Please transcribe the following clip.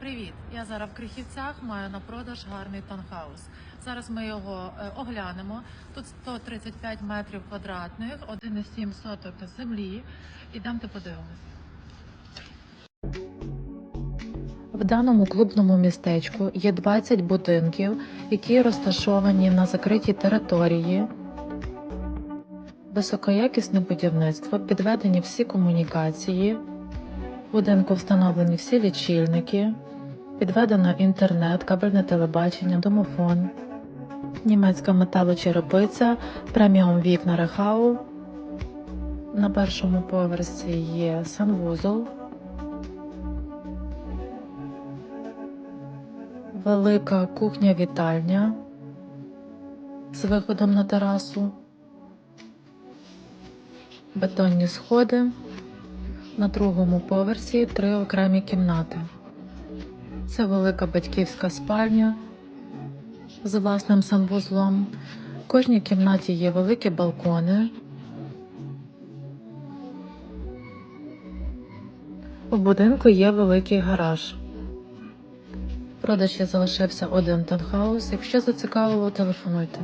Привіт! Я зараз в Крихівцях маю на продаж гарний таунхаус. Зараз ми його е, оглянемо. Тут 135 метрів квадратних, 1,7 соток землі. Ідемте подивимось. В даному клубному містечку є 20 будинків, які розташовані на закритій території. Високоякісне будівництво, підведені всі комунікації. В будинку встановлені всі лічильники, підведено інтернет, кабельне телебачення, домофон, німецька металочерепиця, преміум вікна Рехау. На першому поверсі є санвузол, велика кухня-вітальня з виходом на терасу, бетонні сходи. На другому поверсі три окремі кімнати. Це велика батьківська спальня з власним санвузлом. В кожній кімнаті є великі балкони. У будинку є великий гараж. В продажі залишився один танхаус. Якщо зацікавило, телефонуйте.